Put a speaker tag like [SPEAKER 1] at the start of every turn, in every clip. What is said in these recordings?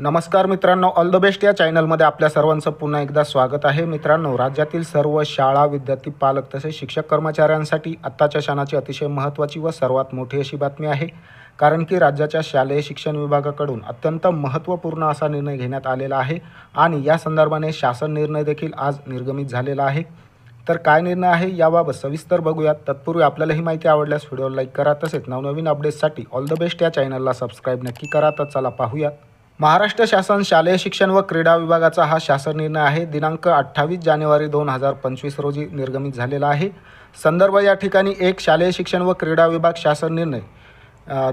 [SPEAKER 1] नमस्कार मित्रांनो all the best या चॅनलमध्ये आपल्या सर्वांचं पुन्हा एकदा स्वागत आहे. मित्रांनो राज्यातील सर्व शाळा विद्यार्थी पालक तसेच शिक्षक कर्मचाऱ्यांसाठी आत्ताच्या क्षणाची अतिशय महत्त्वाची व सर्वात मोठी अशी बातमी आहे. कारण की राज्याच्या शालेय शिक्षण विभागाकडून अत्यंत महत्त्वपूर्ण असा निर्णय घेण्यात आलेला आहे आणि या संदर्भाने शासन निर्णय देखील आज निर्गमित झालेला आहे. तर काय निर्णय आहे याबाबत सविस्तर बघूयात. तत्पूर्वी आपल्याला ही माहिती आवडल्यास व्हिडिओ लाईक करा तसेच नवनवीन अपडेट्ससाठी ऑल द बेस्ट या चॅनलला सबस्क्राईब नक्की करा. तर चला पाहूयात. महाराष्ट्र शासन शालेय शिक्षण व क्रीडा विभागाचा हा शासन निर्णय आहे. दिनांक अठ्ठावीस जानेवारी दोन हजार पंचवीस रोजी निर्गमित झालेला आहे. संदर्भ या ठिकाणी एक शालेय शिक्षण व क्रीडा विभाग शासन निर्णय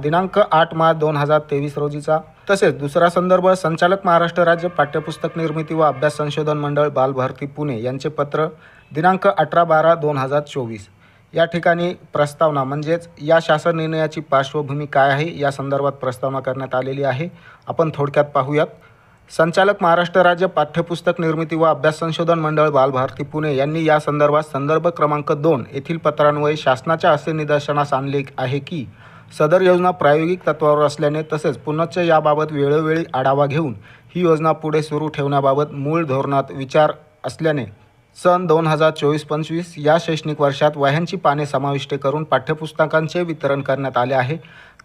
[SPEAKER 1] दिनांक आठ मार्च दोन हजार तेवीस रोजीचा. तसेच दुसरा संदर्भ संचालक महाराष्ट्र राज्य पाठ्यपुस्तक निर्मिती व अभ्यास संशोधन मंडळ बालभारती पुणे यांचे पत्र दिनांक अठरा बारा दोन हजार चोवीस. या ठिकाणी प्रस्तावना म्हणजेच या शासन निर्णयाची पार्श्वभूमी काय आहे या संदर्भात प्रस्तावना करण्यात आलेली आहे. आपण थोडक्यात पाहूयात. संचालक महाराष्ट्र राज्य पाठ्यपुस्तक निर्मिती व अभ्यास संशोधन मंडळ बालभारती पुणे यांनी या संदर्भात संदर्भ क्रमांक दोन येथील पत्रान्वये शासनाच्या असे निदर्शनास आणले आहे की सदर योजना प्रायोगिक तत्वावर असल्याने तसेच पुनश्च याबाबत वेळोवेळी आढावा घेऊन ही योजना पुढे सुरू ठेवण्याबाबत मूळ धोरणात विचार असल्याने सन दोन हजार चोवीस पंचवीस या शैक्षणिक वर्षात वह्यांची पाने समाविष्ट करून पाठ्यपुस्तकांचे वितरण करण्यात आले आहे.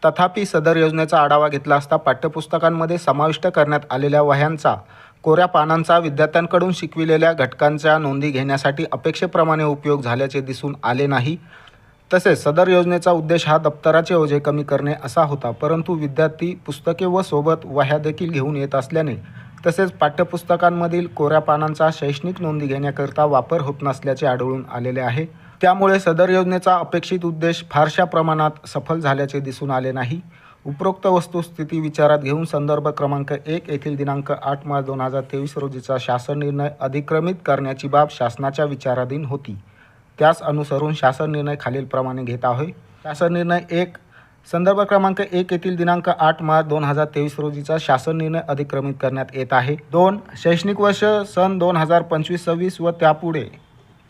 [SPEAKER 1] तथापि सदर योजनेचा आढावा घेतला असता पाठ्यपुस्तकांमध्ये समाविष्ट करण्यात आलेल्या वह्यांचा कोऱ्या पानांचा विद्यार्थ्यांकडून शिकविलेल्या घटकांच्या नोंदी घेण्यासाठी अपेक्षेप्रमाणे उपयोग झाल्याचे दिसून आले नाही. तसेच सदर योजनेचा उद्देश हा दप्तराचे ओझे कमी करणे असा होता परंतु विद्यार्थी पुस्तके व सोबत वह्या देखील घेऊन येत असल्याने तसेच पाठ्यपुस्तकांमधील कोऱ्या पानांचा शैक्षणिक नोंदी घेण्याकरिता वापर होत नसल्याचे आढळून आलेले आहे. त्यामुळे सदर योजनेचा अपेक्षित उद्देश फारशा प्रमाणात सफल झाल्याचे दिसून आले नाही. उपरोक्त वस्तुस्थिती विचारात घेऊन संदर्भ क्रमांक एक येथील दिनांक आठ मार्च दोन हजार तेवीस रोजीचा शासन निर्णय अधिक्रमित करण्याची बाब शासनाच्या विचाराधीन होती. त्यास अनुसरून शासन निर्णय खालीलप्रमाणे घेत आहे शासन निर्णय एक संदर्भ क्रमांक एक येथील दिनांक आठ मार्च दोन हजार तेवीस रोजीचा शासन निर्णय अधिक्रमित करण्यात येत आहे. दोन शैक्षणिक वर्ष सन दोन हजार पंचवीस सव्वीस व त्यापुढे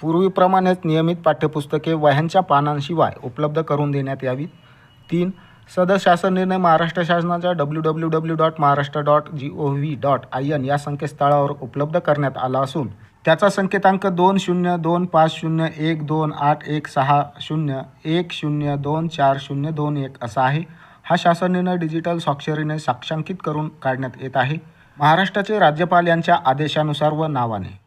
[SPEAKER 1] पूर्वीप्रमाणेच नियमित पाठ्यपुस्तके वह्यांच्या पानांशिवाय उपलब्ध करून देण्यात यावीत. तीन सदर शासन निर्णय महाराष्ट्र शासनाच्या W W W dot Maharashtra dot G O V dot I N या संकेतस्थळावर उपलब्ध करण्यात आला असून त्याचा संकेतांक दोन शून्य दोन पाच शून्य एक दोन आठ एक सहा शून्य एक शून्य दोन चार शून्य दोन एक असा आहे. हा शासन निर्णय डिजिटल स्वाक्षरीने साक्षांकित करून काढण्यात येत आहे. महाराष्ट्राचे राज्यपाल यांच्या आदेशानुसार व नावाने.